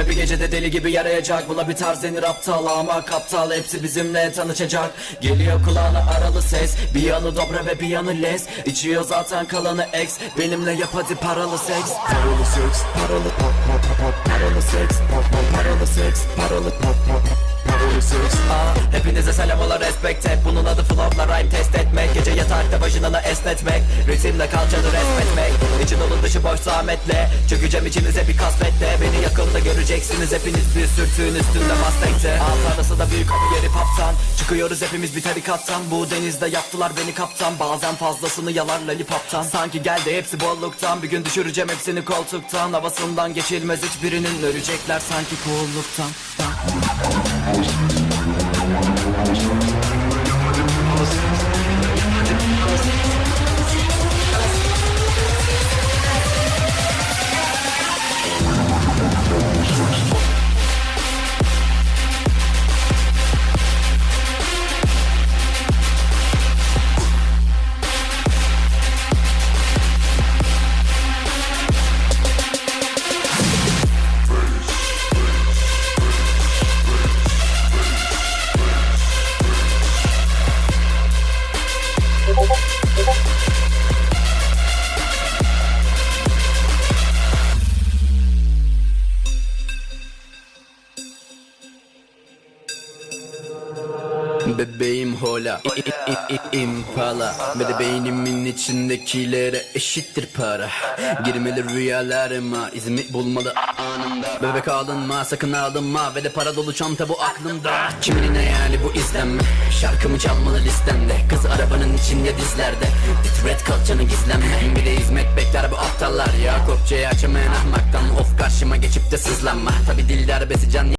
içinde deli gibi yarayacak. Bula bir tarz denir aptal ama kaptal. Hepsi bizimle tanışacak. Geliyor kulağına aralı ses. Bir yanı dobra ve bir yanı les. İçiyor zaten kalanı ex Benimle yap hadi paralı seks. Paralı seks. Paralı pop pop pop Paralı seks. Pop pop paralı seks. Paralı pop pop Aa, Hepinize selam ola respect hep Bunun adı flow'la rhyme test etmek. Gece yatakta başını esnetmek. Ritimle kalçanı resmetmek Dışı boş zahmetle. Çökeceğim içinize bir kasvetle. Beni yakında göreceksiniz. Hepiniz bir sürtüğün üstünde Mustang'te Alt arası da büyük ama yeri paptan Çıkıyoruz hepimiz bir tarikattan. Bu denizde yaptılar beni kaptan. Bazen fazlasını yalar lollipoptan. Sanki geldi hepsi bolluktan. Bir gün düşüreceğim hepsini koltuktan. Havasından geçilmez hiçbirinin. Ölecekler sanki cool'luktan Bebeğim hola. İmpala. Ve de beynimin içindekilere eşittir para. Girmeli rüyalarıma izimi bulmalı anında Bebek alınma sakın alınma. Ve de para dolu çanta bu aklımda. Kimin hayali bu izlenme? Şarkımı çalmalı listemde. Kız arabanın içinde dizlerde. Titret kalçanı gizlenme. Bir de hizmet bekler bu aptallar ya. Kopçayı açamayan ahmaktan Of karşıma geçip de sızlanma. Tabi dil darbesi can